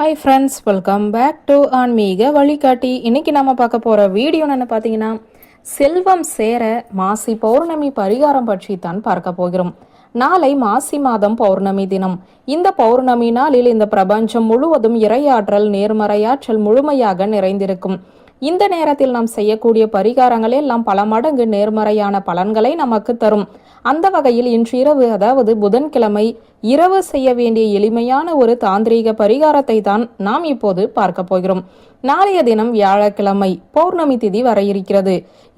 Hi friends welcome back to ஆன்மீக வழிகாட்டி இன்னைக்கு நம்ம பார்க்க போகிற வீடியோ என்ன பார்த்தீங்கன்னா செல்வம் சேர மாசி பௌர்ணமி பரிகாரம் பற்றி தான் பார்க்க போகிறோம். நாளை மாசி மாதம் பௌர்ணமி தினம். இந்த பௌர்ணமி நாளில் இந்த பிரபஞ்சம் முழுவதும் இறையாற்றல் நேர்மறையாற்றல் முழுமையாக நிறைந்திருக்கும். இந்த நேரத்தில் நாம் செய்யக்கூடிய பரிகாரங்கள் எல்லாம் பல மடங்கு நேர்மறையான பலன்களை நமக்கு தரும். அந்த வகையில் இன்று இரவு அதாவது புதன்கிழமை இரவு செய்ய வேண்டிய எளிமையான ஒரு தாந்திரீக பரிகாரத்தை தான் நாம் இப்போது பார்க்க போகிறோம். நாளைய தினம் வியாழக்கிழமை பௌர்ணமி திதி வர இருக்கிறது.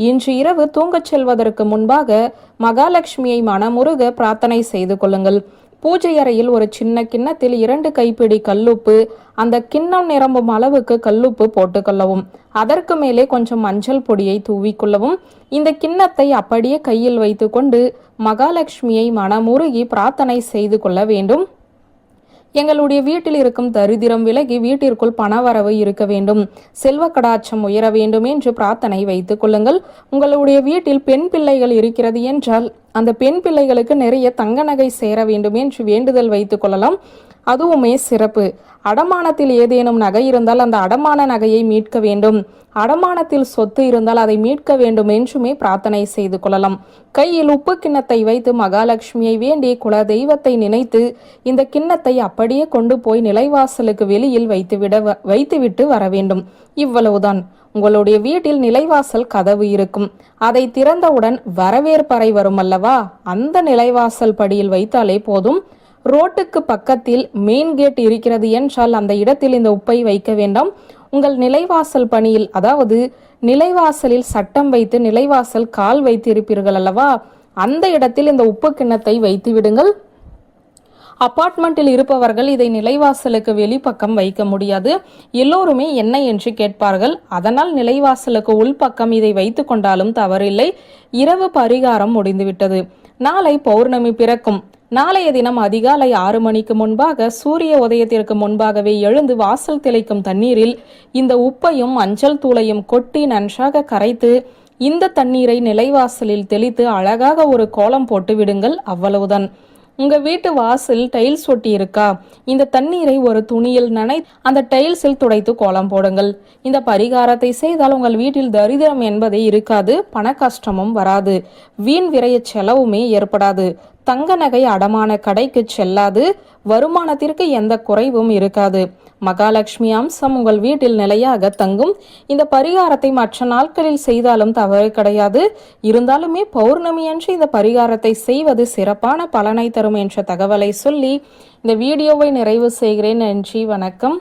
இன்று இரவு தூங்கச் செல்வதற்கு முன்பாக மகாலட்சுமியை மனமுருக பிரார்த்தனை செய்து கொள்ளுங்கள். பூஜை அறையில் ஒரு சின்ன கிண்ணத்தில் இரண்டு கைப்பிடி கல்லுப்பு அந்த கிண்ணம் நிரம்பும் அளவுக்கு கல்லுப்பு போட்டுக்கொள்ளவும் அதற்கு மேலே கொஞ்சம் மஞ்சள் பொடியை தூவிக்கொள்ளவும் இந்த கிண்ணத்தை அப்படியே கையில் வைத்துக்கொண்டு மகாலட்சுமியை மனமுருகி பிரார்த்தனை செய்து கொள்ள வேண்டும். எங்களுடைய வீட்டில் இருக்கும் தரித்திரம் விலகி வீட்டிற்குள் பணவரவு இருக்க வேண்டும். செல்வ கடாட்சம் உயர வேண்டும் என்று பிரார்த்தனை வைத்துக் கொள்ளுங்கள். உங்களுடைய வீட்டில் பெண் பிள்ளைகள் இருக்கிறது என்றால் அந்த பெண் பிள்ளைகளுக்கு நிறைய தங்க நகை சேர வேண்டும் என்று வேண்டுதல் வைத்துக் கொள்ளலாம். அதுவுமே சிறப்பு. அடமானத்தில் ஏதேனும் நகை இருந்தால் அந்த அடமான நகையை மீட்க வேண்டும். அடமானத்தில் சொத்து இருந்தால் அதை மீட்க வேண்டும் என்றுமே பிரார்த்தனை செய்து கொள்ளலாம். கையில் உப்பு கிண்ணத்தை வைத்து மகாலட்சுமியை வேண்டி குல தெய்வத்தை நினைத்து இந்த கிண்ணத்தை அப்படியே கொண்டு போய் நிலைவாசலுக்கு வெளியில் வைத்துவிட வைத்துவிட்டு வர வேண்டும். இவ்வளவுதான். உங்களுடைய வீட்டில் நிலைவாசல் கதவு இருக்கும். அதை திறந்தவுடன் வரவேற்பறை வரும் அல்லவா அந்த நிலைவாசல் படியில் வைத்தாலே போதும். ரோட்டுக்கு பக்கத்தில் மெயின் கேட் இருக்கிறது என்றால் அந்த இடத்தில் இந்த உப்பை வைக்க வேண்டாம். உங்கள் நிலைவாசல் பணியில் அதாவது நிலைவாசலில் சட்டம் வைத்து நிலைவாசல் கால் வைத்து இருப்பீர்கள் அல்லவா? அந்த இடத்தில் இந்த உப்பு கிண்ணத்தை வைத்து விடுங்கள். அபார்ட்மெண்ட்டில் இருப்பவர்கள் இதை நிலைவாசலுக்கு வெளிப்பக்கம் வைக்க முடியாது. எல்லோருமே என்ன என்று கேட்பார்கள். அதனால் நிலைவாசலுக்கு உள்பக்கம் இதை வைத்து கொண்டாலும் தவறில்லை. இரவு பரிகாரம் முடிந்துவிட்டது. நாளை பௌர்ணமி பிறக்கும். நாளைய தினம் அதிகாலை ஆறு மணிக்கு முன்பாக சூரிய உதயத்திற்கு முன்பாகவே எழுந்து வாசல் திளைக்கும் தண்ணீரில் இந்த உப்பையும் மஞ்சள் தூளையும் கொட்டி நன்றாக கரைத்து இந்த தண்ணீரை நிலைவாசலில் தெளித்து அழகாக ஒரு கோலம் போட்டு விடுங்கள் அவ்வளவுதான். உங்க வீட்டு வாசல் டைல்ஸ் ஒட்டி இருக்கா? இந்த தண்ணீரை ஒரு துணியில் நனை அந்த டைல்ஸில் துடைத்து கோலம் போடுங்கள். இந்த பரிகாரத்தை செய்தால் உங்கள் வீட்டில் தரித்திரம் என்பதே இருக்காது பண கஷ்டமும் வராது வீண் விரைய செலவுமே ஏற்படாது. தங்க நகை அடமான கடைக்கு செல்லாது வருமானத்திற்கு எந்த குறைவும் இருக்காது. மகாலட்சுமி அம்சம் உங்கள் வீட்டில் நிலையாக தங்கும். இந்த பரிகாரத்தை மற்ற நாட்களில் செய்தாலும் தவறு கிடையாது. இருந்தாலுமே பௌர்ணமி அன்று இந்த பரிகாரத்தை செய்வது சிறப்பான பலனை தரும் என்ற தகவலை சொல்லி இந்த வீடியோவை நிறைவு செய்கிறேன். நன்றி வணக்கம்.